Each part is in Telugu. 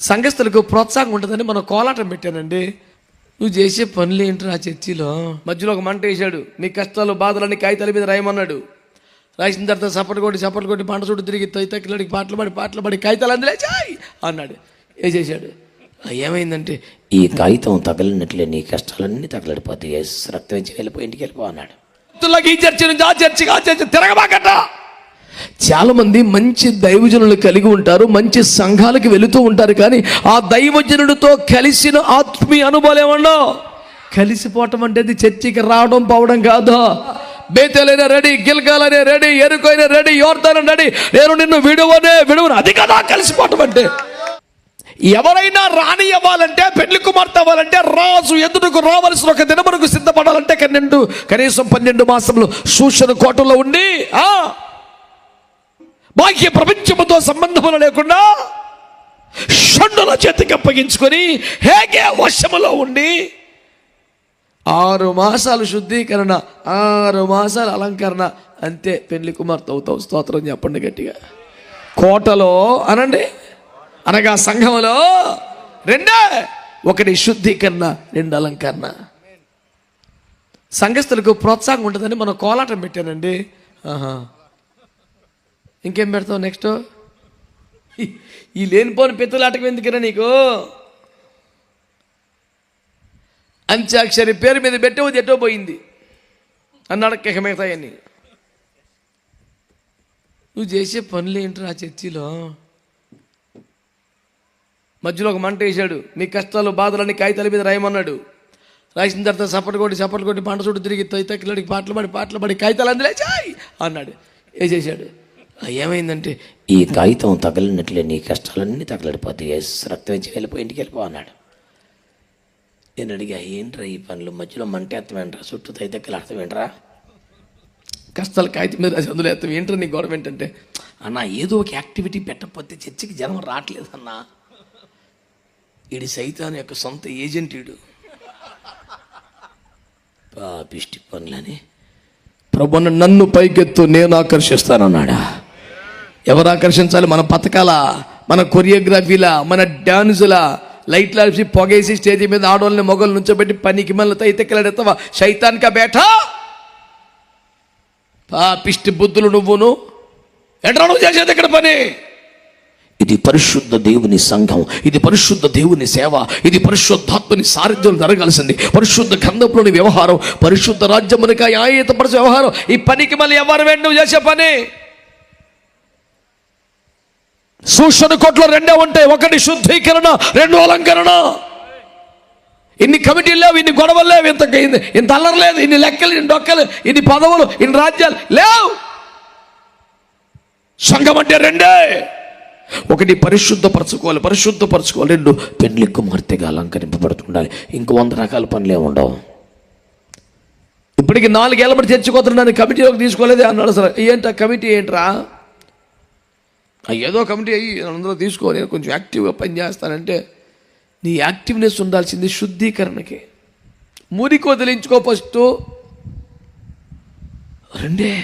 సంఘస్థులకు ప్రోత్సాహం ఉంటుందని మనం కోలాటం పెట్టానండి. నువ్వు చేసే పనులు ఏంటి ఆ చర్చిలో? మధ్యలో ఒక మంట వేసాడు నీ కష్టాలు బాధలన్నీ కాగితాల మీద రాయమన్నాడు. రాసిన తర్వాత చప్పటి కొట్టి చప్పటి కొట్టి పంట చుట్టూ తిరిగి తైతకిలడికి పాటలు పడి పాటలు పడి కాగితాలు అందులో చాయ్ అన్నాడు. ఏ చేశాడు? ఏమైందంటే ఈ కాగితం తగలినట్లే నీ కష్టాలన్నీ తగలడిపోతాయి. రక్తం ఇచ్చి వెళ్ళిపో ఇంటికి వెళ్ళిపో అన్నాడు. ఈ చర్చి నుంచి ఆ చర్చికి ఆ చర్చి తిరగబాకట చాలామంది మంచి దైవజనులు కలిగి ఉంటారు మంచి సంఘాలకు వెళుతూ ఉంటారు కానీ ఆ దైవజనుడితో కలిసిన ఆత్మీయ అనుభవాలు ఏమన్నా? కలిసిపోవటం అంటే అది చర్చికి రావడం పోవడం కాదు. బేతలైనా రెడీ గిల్గాలనే రెడీ ఎరుకైనా రెడీ యోర్తాన రెడీ. నేను నిన్ను విడువనే విడువను. అది కదా కలిసిపోవటం అంటే. ఎవరైనా రాణి అవ్వాలంటే పెళ్ళి కుమార్తె అవ్వాలంటే రాజు ఎదుటకు రావలసిన ఒక దినమునకు సిద్ధపడాలంటే కన్నెండు కనీసం పన్నెండు మాసంలో సూచన కోటలో ఉండి ఆ బాహ్య ప్రపంచముతో సంబంధములు లేకుండా షండుల చేతికి అప్పగించుకొని హేగే వర్షములో ఉండి ఆరు మాసాలు శుద్ధీకరణ ఆరు మాసాలు అలంకరణ. అంతే పెళ్ళి కుమార్తె అవుతావు. స్తోత్రం చెప్పండి గట్టిగా. కోటలో అనండి. అనగా సంఘములో రెండే. ఒకటి శుద్ధీకరణ రెండు అలంకరణ. సంఘస్థులకు ప్రోత్సాహం ఉంటుందని మనం కోలాటం పెట్టానండి. ఆహా. ఇంకేం పెడతావు నెక్స్ట్ ఈ లేనిపోని పెత్తులాటకం ఎందుకురా నీకు? అంత్యాక్షరి పేరు మీద పెట్టవు ఎటో పోయింది. అన్నాడు కేక మిగతాయని నువ్వు చేసే పనులు ఏంటి ఆ చర్చిలో? మధ్యలో ఒక మంట వేసాడు నీ కష్టాలు బాధలన్నీ కాగితాల మీద రాయమన్నాడు. రాసిన తర్వాత చప్పటి కొట్టి చప్పటి కొట్టి పంట చుట్టూ తిరిగి తైతకిలడికి పాటలు పడి పాటలు పడి కాగితాలు అందులో చాయ్ అన్నాడు. ఏ చేశాడు ఏమైందంటే ఈ కాగితం తగలినట్లే నీ కష్టాలన్నీ తగలడిపోతాయి రక్తం ఇచ్చి వెళ్ళిపో ఇంటికి వెళ్ళిపో అన్నాడు. నేను అడిగా ఏంట్రా ఈ పనులు? మధ్యలో మంట ఎత్తమేంట్రా? చుట్టూ తైతక్కలు అర్థమేంట్రా కష్టాలు కాగితం మీద రాసి అందులో ఎత్తం. ఏంటో నీ గొడవ ఏంటంటే అన్న ఏదో ఒక యాక్టివిటీ పెట్టకపోతే చర్చికి జనం రావట్లేదన్నా. ఈడి సైతాన్ యొక్క సొంత ఏజెంట్ ఈడు. పిష్టి పనులని. ప్రభున్న నన్ను పైకెత్తు నేను ఆకర్షిస్తానన్నాడా? ఎవరు ఆకర్షించాలి? మన పథకాల మన కొరియోగ్రఫీల మన డాన్సుల లైట్లు ఆపి పొగేసి స్టేజ్ మీద ఆడవాళ్ళని మొగలు నుంచోబెట్టి పనికి మళ్ళీ తైతెక్కలాడేస్తావా శైతానిక బేట? పా పిష్టి బుద్ధులు నువ్వును. ఎట్రా నువ్వు చేసేది ఇక్కడ పని? ఇది పరిశుద్ధ దేవుని సంఘం ఇది పరిశుద్ధ దేవుని సేవ ఇది పరిశుద్ధాత్మని సారథ్యం జరగాల్సింది. పరిశుద్ధ గంధపులోని వ్యవహారం పరిశుద్ధ రాజ్యమునిక ఆయేతపరిచే వ్యవహారం. ఈ పనికి మళ్ళీ ఎవరు వెండు చేసే పని? సూచన కోట్లో రెండే ఉంటాయి ఒకటి శుద్ధీకరణ రెండు అలంకరణ. ఇన్ని కమిటీలు లేవు ఇన్ని గొడవలు లేవు ఇంత ఇంత- అల్లరి లేదు ఇన్ని లెక్కలు ఇన్ని డొక్కలు ఇన్ని పదవులు ఇన్ని రాజ్యాలు లేవు. సంఘం అంటే రెండే. ఒకటి పరిశుద్ధపరచుకోవాలి పరిశుద్ధపరచుకోవాలి రెండు పెళ్ళి కుమార్తెగా అలంకరింపబడుతుండాలి. ఇంకో వంద రకాల పనులే ఉండవు. ఇప్పటికి నాలుగేళ్ళ బట్టి చర్చకోతున్నాను కమిటీలోకి తీసుకోలేదే అన్నాడు సార్ ఏంట కమిటీ ఏంట్రా? ఏదో కమిటీ అయ్యి అందరూ తీసుకో నేను కొంచెం యాక్టివ్గా పనిచేస్తానంటే నీ యాక్టివ్నెస్ ఉండాల్సింది శుద్ధీకరణకి. మురికి వదిలించుకో ఫస్ట్. రెండే.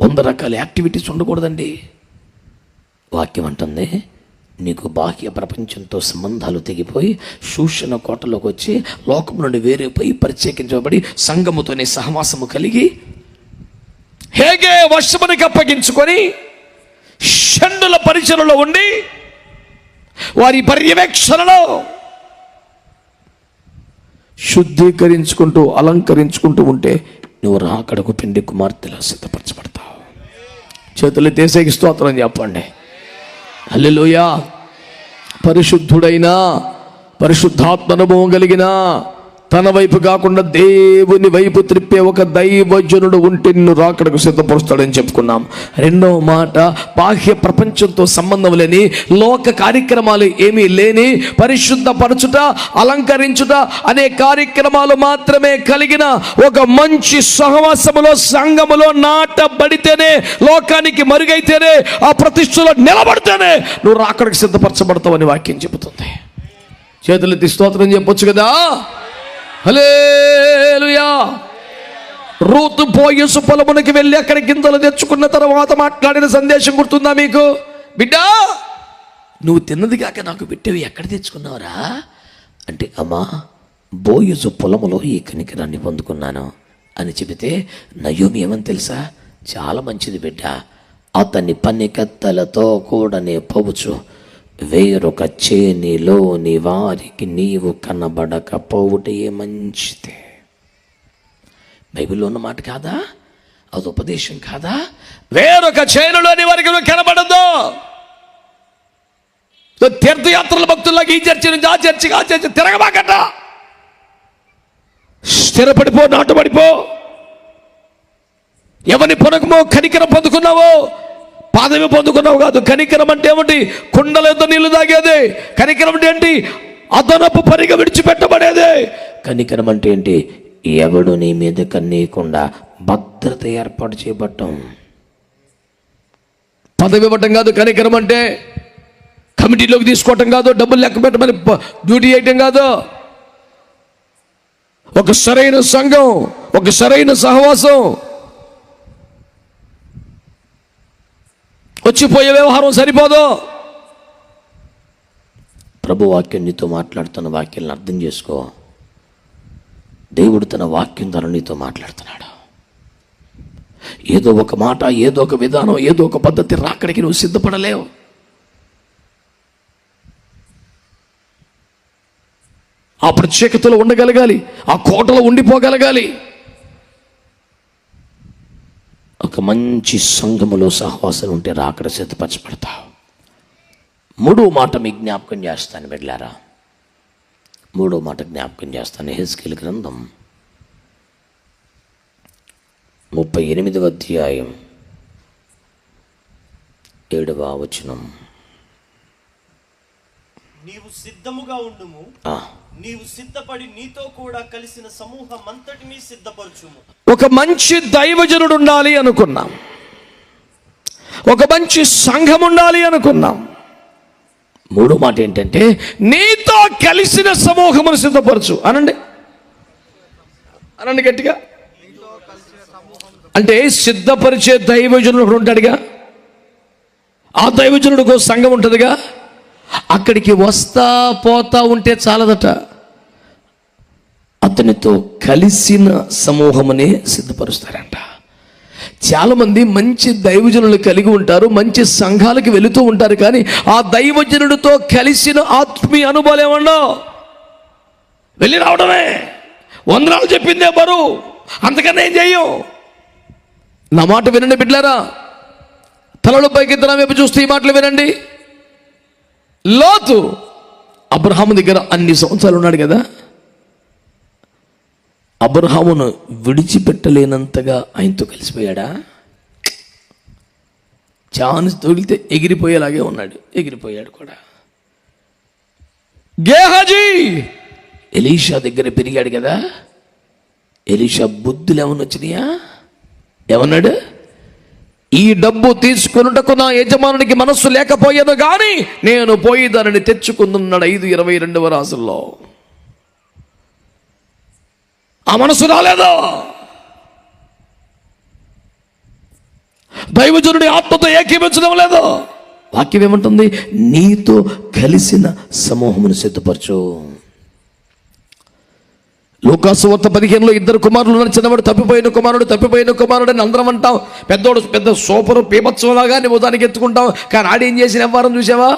వంద రకాల యాక్టివిటీస్ ఉండకూడదండి. వాక్యం అంటుంది నీకు బాహ్య ప్రపంచంతో సంబంధాలు తెగిపోయి శూషణ కోటలోకి వచ్చి లోకం నుండి వేరేపోయి ప్రత్యేకించబడి సంగముతోనే సహవాసము కలిగి హేగే వర్షమునికి అప్పగించుకొని షండుల పరిచయలో ఉండి వారి పర్యవేక్షణలో శుద్ధీకరించుకుంటూ అలంకరించుకుంటూ ఉంటే నువ్వు రాకడకు పిండి కుమార్తెలా సిద్ధపరచబడతావు. చేతులు తీసేకి స్తోత్రం చెప్పండి. హల్లెలూయా. పరిశుద్ధుడైన పరిశుద్ధాత్మ అనుభవం కలిగిన తన వైపు కాకుండా దేవుని వైపు త్రిప్పే ఒక దైవజనుడు ఉంటే నిన్ను రాకడకు సిద్ధపరుస్తాడని చెప్పుకున్నాం. రెండవ మాట బాహ్య ప్రపంచంతో సంబంధం లేని లోక కార్యక్రమాలు ఏమీ లేని పరిశుద్ధపరచుట అలంకరించుట అనే కార్యక్రమాలు మాత్రమే కలిగిన ఒక మంచి సహవాసములో సంఘములో నాటబడితేనే లోకానికి మరుగైతేనే ఆ ప్రతిష్టలో నిలబడితేనే నువ్వు రాకడకు సిద్ధపరచబడతావని వాక్యం చెబుతుంది. చేతులెత్తి స్తోత్రం చెప్పొచ్చు కదా? హలేలుయా రూతు పోయసు పొలమునికి వెళ్ళి అక్కడ గింజలు తెచ్చుకున్న తర్వాత మాట్లాడిన సందేశం గుర్తుందా మీకు? బిడ్డ నువ్వు తిన్నది కాక నాకు పెట్టేవి ఎక్కడ తెచ్చుకున్నావురా? అంటే అమ్మా బోయజు పొలములో ఈ కనికరాన్ని పొందుకున్నాను అని చెబితే నయోమి ఏమని తెలుసా? చాలా మంచిది బిడ్డ అతని కూడా కూడనే పోవచ్చు వేరొక చేనిలోని వారికి నీవు కనబడకపోవుటే మంచిదే. బైబిల్లో ఉన్న మాట కాదా? అది ఉపదేశం కాదా? వేరొక చేనులోని వారికి నువ్వు కనబడద్దు. తీర్థయాత్రల భక్తుల్లాగా ఈ చర్చి నుంచి ఆ చర్చికి ఆ చర్చి తిరగబాకట. స్థిరపడిపో నాటుబడిపో. ఎవరిని పొనకమో కనికరం పొందుకున్నావో పాదవి పొందుకున్నావు కాదు. కనికరం అంటే ఏమిటి? కుండలతో నీళ్ళు తాగేది. కనికరం అంటే ఏంటి? అదనపు పరిగ విడిచిపెట్టబడేది. కనికరం అంటే ఏంటి? ఎవడు నీ మీద కన్నీయకుండా భద్రత ఏర్పాటు చేయబట్టం. పదవి ఇవ్వటం కాదు కనికరం అంటే కమిటీలోకి తీసుకోవటం కాదు డబ్బులు లెక్క పెట్టమని డ్యూటీ చేయటం కాదు. ఒక సరైన సంఘం ఒక సరైన సహవాసం వచ్చిపోయే వ్యవహారం సరిపోదు. ప్రభు వాక్యం నీతో మాట్లాడుతున్న వాక్యాలను అర్థం చేసుకో. దేవుడు తన వాక్యం ద్వారా నీతో మాట్లాడుతున్నాడు. ఏదో ఒక మాట ఏదో ఒక విధానం ఏదో ఒక పద్ధతి రాకడికి నువ్వు సిద్ధపడలేవు. ఆ ప్రత్యేకతలో ఉండగలగాలి ఆ కోటలో ఉండిపోగలగాలి. ఒక మంచి సంఘములో సహవాసం ఉంటే రాకడ సిద్ధపరచబడతావు. మూడో మాట మీ జ్ఞాపకం చేస్తాను వెళ్ళారా మూడో మాట జ్ఞాపకం చేస్తాను హెస్కిల్ గ్రంథం ముప్పై ఎనిమిదవ అధ్యాయం ఏడవ వచనం. నీవు సిద్ధముగా ఉండుము. నీవు సిద్ధపడి నీతో కూడా కలిసిన సమూహం అంతటినీ సిద్ధపరచుము. ఒక మంచి దైవజనుడు ఉండాలి అనుకున్నాం. ఒక మంచి సంఘం ఉండాలి అనుకున్నాం. మూడో మాట ఏంటంటే నీతో కలిసిన సమూహమును సిద్ధపరచు. అనండి. అనండి గట్టిగా. అంటే సిద్ధపరిచే దైవజనుడు ఉంటాడుగా? ఆ దైవజనుడికి సంఘం ఉంటుందిగా? అక్కడికి వస్తా పోతా ఉంటే చాలదట. అతనితో కలిసిన సమూహమనే సిద్ధపరుస్తారంట. చాలామంది మంచి దైవజనులు కలిగి ఉంటారు మంచి సంఘాలకు వెళుతూ ఉంటారు కానీ ఆ దైవజనుడితో కలిసిన ఆత్మీయ అనుభవాలు ఏమన్నా వెళ్ళి రావడమే. వందనాలు చెప్పిందే బరువు అంతకన్నా ఏం చెయ్యం? నా మాట వినండి బిడ్లారా తలలు పైకెత్తడం వైపు చూస్తే ఈ మాటలు వినండి. లోతు. అబ్రహాము దగ్గర అన్ని సంవత్సరాలు ఉన్నాడు కదా. అబ్రహామును విడిచిపెట్టలేనంతగా ఆయనతో కలిసిపోయాడా? ఛాన్స్ తగిలితే ఎగిరిపోయేలాగే ఉన్నాడు. ఎగిరిపోయాడు కూడా. గేహజీ! ఎలీషా దగ్గర పెరిగాడు కదా. ఎలీషా బుద్ధులు ఏమన్నా వచ్చినాయా? ఏమన్నాడు? ఈ డబ్బు తీసుకొనుటకు నా యజమానునికి మనస్సు లేకపోయేదో కానీ నేను పోయి దానిని తెచ్చుకుందున్నాడు ఐదు ఇరవై రెండవ రాసుల్లో ఆ మనసు రాలేదో? దైవజనుడి ఆత్మతో ఏకీపించడం లేదు? వాక్యం ఏమంటుంది? నీతో కలిసిన సమూహమును సిద్ధపరచు. లోకాసు వార్త పదిహేనులో ఇద్దరు కుమారులు ఉన్నారు. చిన్నవాడు తప్పిపోయిన కుమారుడు తప్పిపోయిన కుమారుడు అని అందరం అంటాం. పెద్దోడు పెద్ద సూపర్ పీపత్సంలాగా నువ్వు దానికి ఎత్తుకుంటాం. కానీ ఆడేం చేసిన వ్యవహారం చూసావా?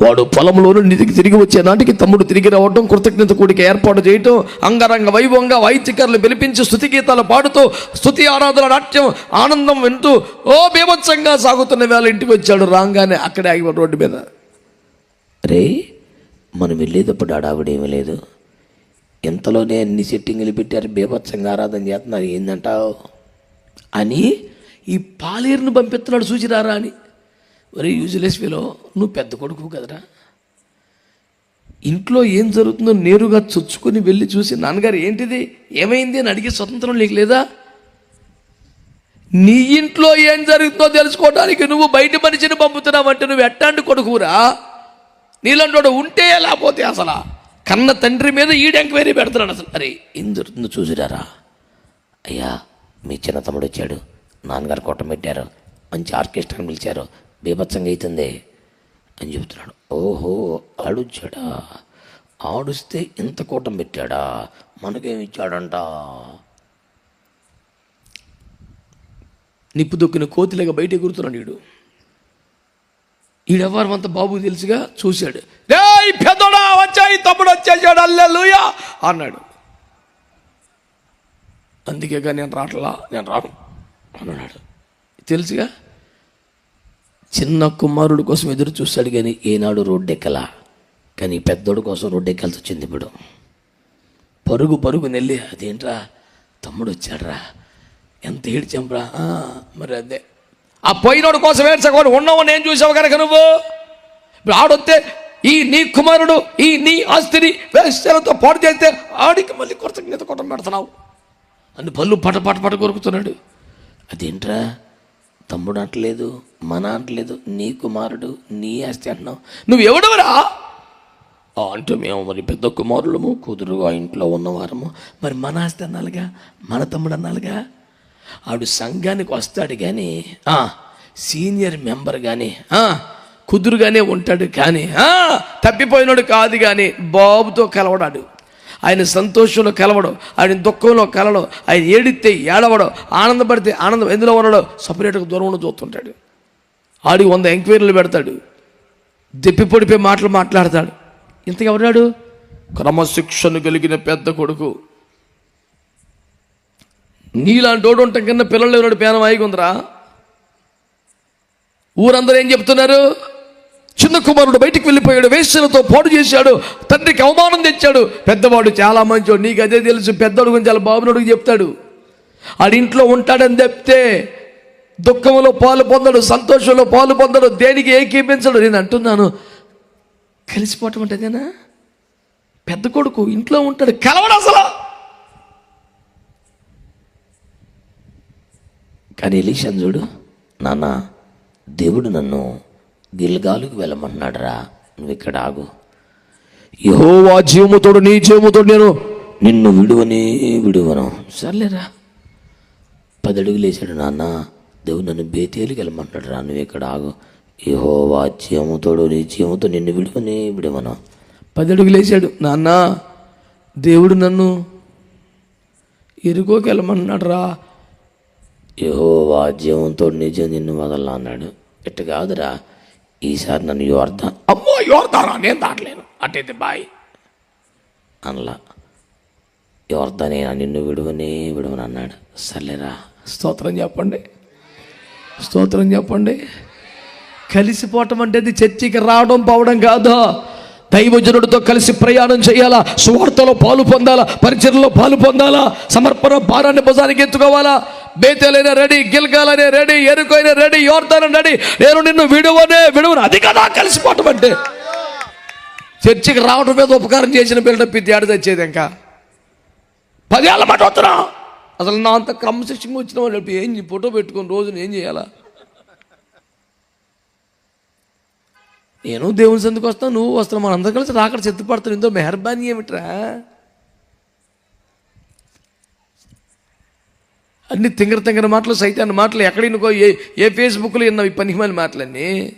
వాడు పొలంలోను నిధికి తిరిగి వచ్చే నాటికి తమ్ముడు తిరిగి రావడం కృతజ్ఞత కూడిక ఏర్పాటు చేయటం అంగరంగ వైభవంగా వాయిద్యకారులు పిలిపించి స్థుతి గీతాలు పాడుతూ స్థుతి ఆరాధన నాట్యం ఆనందం వింటూ ఓ బీభత్సంగా సాగుతున్న వేళ ఇంటికి వచ్చాడు. రాగానే అక్కడే ఆగి రోడ్డు మీద రే మనం వెళ్ళేటప్పుడు ఆడావిడేమీ లేదు. ఇంతలోనే అన్ని సెట్టింగులు పెట్టారు బీభత్సంగా ఆరాధన చేస్తున్నారు ఏందంటావు? అని ఈ పాలేరును పంపిస్తున్నాడు సూచిరారా అని. ఒరే యూజ్లెస్ ఫీలో నువ్వు పెద్ద కొడుకు కదరా. ఇంట్లో ఏం జరుగుతుందో నేరుగా చొచ్చుకొని వెళ్ళి చూసి నాన్నగారు ఏంటిది? ఏమైంది అని అడిగే స్వతంత్రం నీకు లేదా? నీ ఇంట్లో ఏం జరుగుతుందో తెలుసుకోవడానికి నువ్వు బయట మనిషిని పంపుతున్నావంటే నువ్వు ఎట్టాంటి కొడుకురా నీలంటోడు ఉంటే లేకపోతే అసలు? కన్న తండ్రి మీద ఈడు ఎంక్వైరీ పెడుతున్నాడు అసలు. అరే ఏం జరుగుతుందో చూసిరారా? అయ్యా మీ చిన్న తమ్ముడు వచ్చాడు. నాన్నగారు కొట్టం పెట్టారు. మంచి ఆర్కెస్ట్రాని పిలిచారు. బీభత్సంగా అవుతుంది అని చెబుతున్నాడు. ఓహో ఆడుచ్చాడా? ఆడుస్తే ఇంత కూటం పెట్టాడా? మనకేమిచ్చాడంట నిప్పు దొక్కిన కోతిలాగా బయట ఎగురుతున్నాడు వీడు ఈడెవ్వరం అంత బాబు తెలుసుగా? చూశాడు. రే పెద్దోడా వచ్చాయి తమ్ముడు వచ్చేసాడు అల్లెలుయా అన్నాడు. అందుకేగా నేను రాట్లా నేను రాను అన్నాడు. తెలుసుగా? చిన్న కుమారుడు కోసం ఎదురు చూస్తాడు కానీ ఏనాడు రోడ్డు ఎక్కలా కానీ పెద్దోడు కోసం రోడ్డు ఎక్కాల్సి వచ్చింది ఇప్పుడు. పరుగు పరుగు నెల్లి అదేంట్రా? తమ్ముడు వచ్చాడ్రా. ఎంత ఏడ్చాంరా మరి అదే. ఆ పోయినోడు కోసం ఏడ్చకూడదు. ఉన్నావు నేను చూసావు కనుక నువ్వు. ఇప్పుడు ఆడొస్తే ఈ నీ కుమారుడు ఈ నీ ఆస్తిని వేస్తలతో పాటు చేస్తే ఆడికి మళ్ళీ కృతజ్ఞత కొట్టం పెడుతున్నావు. అని పళ్ళు పట పట పట కొరుకుతున్నాడు. అదేంట్రా? తమ్ముడు అంటలేదు మన అంటలేదు నీ కుమారుడు నీ ఆస్తి అంటున్నావు. నువ్వు ఎవడవరా? ఆ, అంటే మేము మరి పెద్ద కుమారులము కూతురు ఆ ఇంట్లో ఉన్నవారము. మరి మన ఆస్తి అన్నాలుగా? మన తమ్ముడు అన్నాలుగా? ఆడు సంఘానికి వస్తాడు కానీ సీనియర్ మెంబర్ కానీ కుదురుగానే ఉంటాడు కానీ తప్పిపోయినాడు కాదు కానీ బాబుతో కలవడాడు. ఆయన సంతోషంలో కలవడం ఆయన దుఃఖంలో కలవడం ఆయన ఏడితే ఏడవడం ఆనందపడితే ఆనందం ఎందులో ఉండడం సపరేట్గా దూరంలో చూస్తుంటాడు. ఆడికి వంద ఎంక్వైరీలు పెడతాడు. దెప్పి పొడిపోయి మాటలు మాట్లాడతాడు. ఇంతకెవరాడు క్రమశిక్షణ కలిగిన పెద్ద కొడుకు. నీలాంటి ఓడు ఉంటాం కన్నా పిల్లలు ఎవరు పేనం ఆయిగుందిరా ఊరందరూ ఏం చెప్తున్నారు? చిన్న కుమారుడు బయటికి వెళ్ళిపోయాడు వేశ్యలతో పోటు చేశాడు తండ్రికి అవమానం తెచ్చాడు. పెద్దవాడు చాలా మంచోడు నీకు అదే తెలుసు పెద్దోడు గురించి చాలా బాబునోడికి చెప్తాడు. ఆడింట్లో ఉంటాడని చెప్తే దుఃఖంలో పాలు పొందడు సంతోషంలో పాలు పొందడు దేనికి ఏకీపించడు? నేను అంటున్నాను కలిసిపోవటం అంటే అదేనా? పెద్ద కొడుకు ఇంట్లో ఉంటాడు కలవడు అసలు. కానీ ఎలీషన్ చూడు. నాన్న దేవుడు నన్ను గిల్గాలుకు వెళ్ళమన్నాడురా నువ్వు ఇక్కడ ఆగు. యహోవా జీవముతోడు నీ జీవముతోడు నేను నిన్ను విడువనే విడువను. సర్లేరా. పదడుగు లేచాడు నాన్న. దేవుడు నన్ను బేతేలికి వెళ్ళమంటాడు రా నువ్వు ఇక్కడ ఆగు. ఏహో వాచ్యముతోడు నీ జీవముతో నిన్ను విడువనే విడువను. పదడుగు లేచాడు నాన్న. దేవుడు నన్ను ఎరుకోకి వెళ్ళమన్నాడు రా ఏహో వాజ్యముతో నిజం నిన్ను వదలా అన్నాడు. ఇట్ట కాదురా ఈసారి నన్ను యోర్ధ అమ్మో ఎవరుతారా నేను దాటలేను. అట్టయితే బాయ్. అనలా యోర్ధనేనా నిన్ను విడువనే విడువను అన్నాడు. సర్లేరా. స్తోత్రం చెప్పండి. స్తోత్రం చెప్పండి. కలిసిపోవటం అంటే అది చర్చికి రావడం పోవడం కాదు. దైవజనుడితో కలిసి ప్రయాణం చేయాలా? సువార్తలో పాలు పొందాలా? పరిచయలో పాలు పొందాలా? సమర్పణ భారాన్ని భుజానికి ఎత్తుకోవాలా? బేతలైన రెడీ గిల్గాలనే రెడీ ఎరుకైనా రెడీ యోర్తన రెడీ. నేను నిన్ను విడువనే విడువను. అది కదా కలిసిపోవటం అంటే. చర్చికి రావడం మీద ఉపకారం చేసిన బిల్డప్ ఇది ఆడ తెచ్చేది ఇంకా. పదేళ్ళ మాట వస్తున్నా. అసలు నా అంత క్రమశిక్షణ వచ్చిన వాళ్ళు ఏం ఫోటో పెట్టుకొని రోజున ఏం చేయాలా? నేను దేవుని సందుకు వస్తాను నువ్వు వస్తాను మనందరం కలిసి రాకడ చెత్తపడతాను ఇంతో మెహర్బానీ ఏమిట్రా? అన్ని తింగర తింగర మాటలు సైతాన్ని మాటలు ఎక్కడినుకో ఏ ఏ ఫేస్బుక్లో విన్నావు ఈ పనికిమాలి మాటలన్నీ.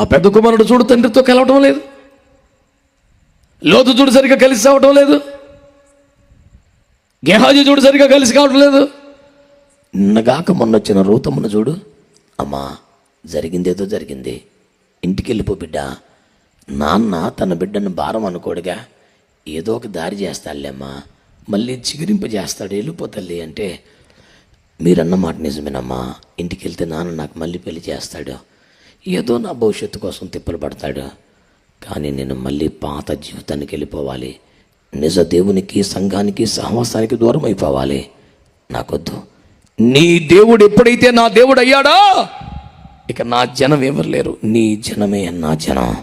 ఆ పెద్ద కుమారుడు చూడు తండ్రితో కలవటం లేదు. లోతు చూడు సరిగ్గా కలిసి అవటం లేదు. గేహాజీ చూడు సరిగ్గా కలిసి కావటం లేదు. నిన్నగాక మొన్న వచ్చిన రూతమ్మను చూడు. అమ్మా జరిగిందేదో జరిగింది. ఇంటికి వెళ్ళిపో బిడ్డ. నాన్న తన బిడ్డను భారం అనుకోడుగా. ఏదో ఒక దారి చేస్తాడులేమ్మా మళ్ళీ చిగురింప చేస్తాడు వెళ్ళిపో అంటే మీరన్న మాట నిజమేనమ్మా ఇంటికి వెళ్తే నాన్న నాకు మళ్ళీ పెళ్ళి చేస్తాడు ఏదో నా భవిష్యత్తు కోసం తిప్పలు పడతాడు కానీ నేను మళ్ళీ పాత జీవితానికి వెళ్ళిపోవాలి నిజ దేవునికి సంఘానికి సహవాసానికి దూరం అయిపోవాలి నాకొద్దు. నీ దేవుడు ఎప్పుడైతే నా దేవుడు అయ్యాడా ఇక నా జనం ఎవరు లేరు నీ జనమే నా జనం.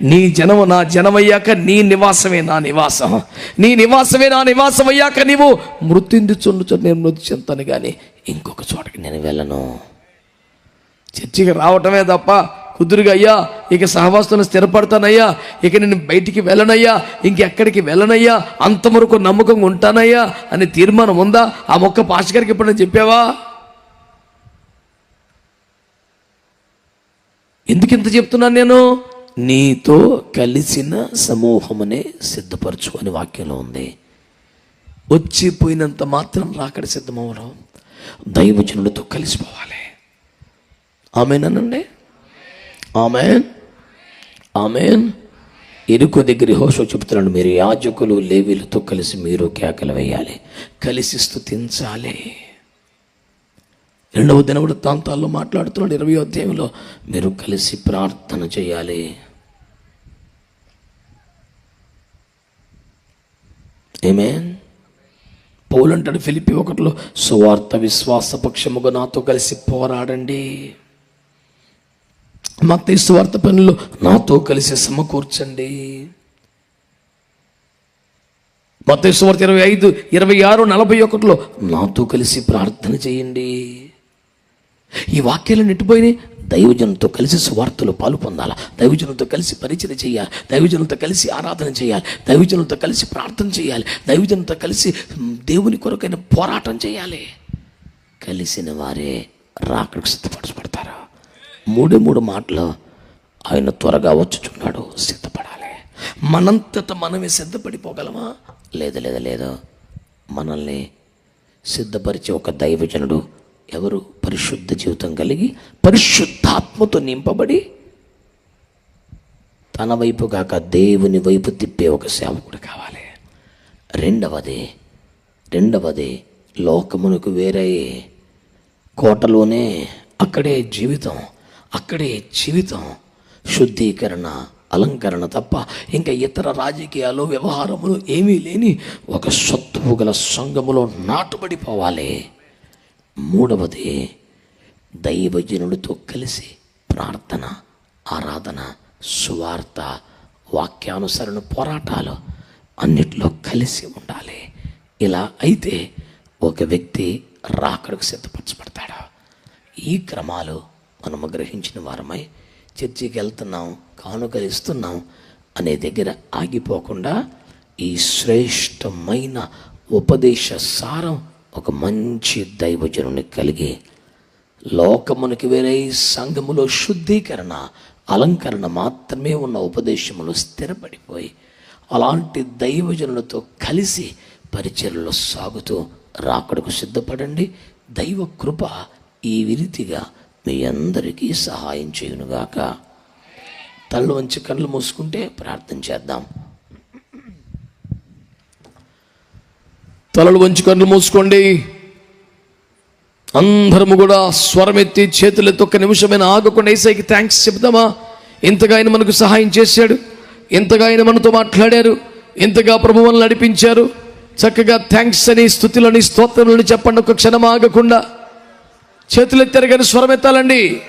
నీ జనము నా జనమయ్యాక నీ నివాసమే నా నివాసం. నీ నివాసమే నా నివాసం అయ్యాక నీవు మృత్యుందుచుండుచు నేను మృతి చెందుతాను కానీ ఇంకొక చోటకి నేను వెళ్ళను. చర్చికి రావటమే తప్ప కుదురుగా అయ్యా ఇక సహవాసంలో స్థిరపడతానయ్యా ఇక నేను బయటికి వెళ్ళనయ్యా ఇంకెక్కడికి వెళ్ళనయ్యా అంతవరకు నమ్మకంగా ఉంటానయ్యా అనే తీర్మానం ఉందా? ఆ మొక్క పాస్కర్కి ఎప్పుడైనా చెప్పావా? ఎందుకు ఇంత చెప్తున్నాను నేను? నీతో కలిసిన సమూహమునే సిద్ధపరచు అని వాక్యంలో ఉంది. వచ్చిపోయినంత మాత్రం రాకడ సిద్ధమవడం దైవజనులతో కలిసిపోవాలి. ఆమెనండి ఆమెన్? ఆమెన్? ఎరుకు దగ్గర హోషో చెప్తున్నాడు మీరు యాజకులు లేవీలతో కలిసి మీరు కేకలు వేయాలి. కలిసి స్థుతించాలి రెండవ దినవృత్తాంతాల్లో మాట్లాడుతున్నాడు ఇరవై అధ్యాయంలో మీరు కలిసి ప్రార్థన చేయాలి. ఏమేన్ పౌలు ఫిలిపి ఒకటిలో సువార్త విశ్వాస పక్షముగా నాతో కలిసి పోరాడండి. మత్తయి సువార్త పనులు నాతో కలిసి సమకూర్చండి. మత సువార్త ఇరవై ఐదు ఇరవై ఆరు నలభై ఒకటిలో నాతో కలిసి ప్రార్థన చేయండి. ఈ వాక్యాలు నెట్టిపోయినాయి దైవజనంతో కలిసి సువార్తలు పాలు పొందాలి? దైవజనంతో కలిసి పరిచయం చేయాలి. దైవజనంతో కలిసి ఆరాధన చేయాలి. దైవజనంతో కలిసి ప్రార్థన చేయాలి. దైవజనంతో కలిసి దేవుని కొరకైన పోరాటం చేయాలి. కలిసిన వారే రాకడికి సిద్ధపరచబడతారు? మూడే మూడు మాటలు ఆయన త్వరగా వచ్చుచున్నాడు సిద్ధపడాలి. మనంతట మనమే సిద్ధపడిపోగలమా? లేదు లేదు లేదు. మనల్ని సిద్ధపరిచే ఒక దైవజనుడు ఎవరు? పరిశుద్ధ జీవితం కలిగి ఆత్మతో నింపబడి తన వైపు కాక దేవుని వైపు తిప్పే ఒక సేవకుడు కావాలి. రెండవది రెండవది లోకమునకు వేరే కోటలోనే అక్కడే జీవితం అక్కడే జీవితం శుద్ధీకరణ అలంకరణ తప్ప ఇంకా ఇతర రాజకీయాలు వ్యవహారములు ఏమీ లేని ఒక సత్తువు గల సంఘములో నాటుబడిపోవాలి. మూడవది దైవజనుడితో కలిసి ప్రార్థన ఆరాధన సువార్త వాక్యానుసరణ పోరాటాలు అన్నిటిలో కలిసి ఉండాలి. ఇలా అయితే ఒక వ్యక్తి రాకడకు సిద్ధపరచబడతాడు. ఈ క్రమాలు మనము గ్రహించిన వారమై చర్చికి వెళ్తున్నాం కానుకలు ఇస్తున్నాం అనే దగ్గర ఆగిపోకుండా ఈ శ్రేష్టమైన ఉపదేశ సారం ఒక మంచి దైవజనుని కలిగి లోకమునికి వేరే సంఘములో శుద్ధీకరణ అలంకరణ మాత్రమే ఉన్న ఉపదేశములు స్థిరపడిపోయి అలాంటి దైవజనులతో కలిసి పరిచయలో సాగుతూ రాకడకు సిద్ధపడండి. దైవ కృప ఈ విరితిగా మీ అందరికీ సహాయం చేయునుగాక. తల్లు వంచి కళ్ళు మూసుకుంటే ప్రార్థన చేద్దాం. తలలు వంచి కళ్ళు మూసుకోండి. అందరము కూడా స్వరమెత్తి చేతులెత్తి ఒక్క నిమిషమైన ఆగకుండా ఏసైకి థ్యాంక్స్ చెప్దామా? ఇంతగా ఆయన మనకు సహాయం చేశాడు. ఇంతగా ఆయన మనతో మాట్లాడారు. ఇంతగా ప్రభువులను నడిపించారు. చక్కగా థ్యాంక్స్ అని స్థుతులని స్తోత్రములని చెప్పండి. ఒక క్షణం ఆగకుండా. చేతులెత్తారు కానీ స్వరమెత్తాలండి.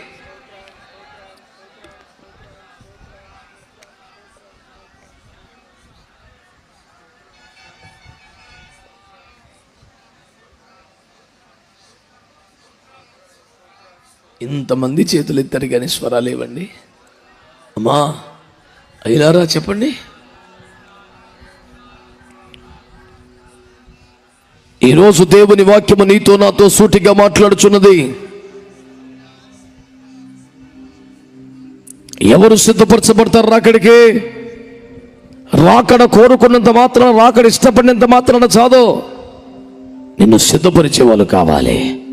ఇంతమంది చేతులు ఎత్తారు కానీ స్వరాలు ఇవ్వండి అమ్మా అయినారా చెప్పండి. ఈరోజు దేవుని వాక్యము నీతో నాతో సూటిగా మాట్లాడుచున్నది. ఎవరు సిద్ధపరచబడతారు రాకడికి రాకడ కోరుకున్నంత మాత్రం రాకడ ఇష్టపడినంత మాత్రాన చాదో నిన్ను సిద్ధపరిచే వాళ్ళు కావాలి.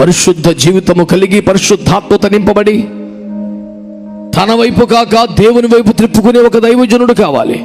పరిశుద్ధ జీవితము కలిగి పరిశుద్ధాత్మత నింపబడి తన వైపు కాక దేవుని వైపు త్రిప్పుకునే ఒక దైవజనుడు కావాలి.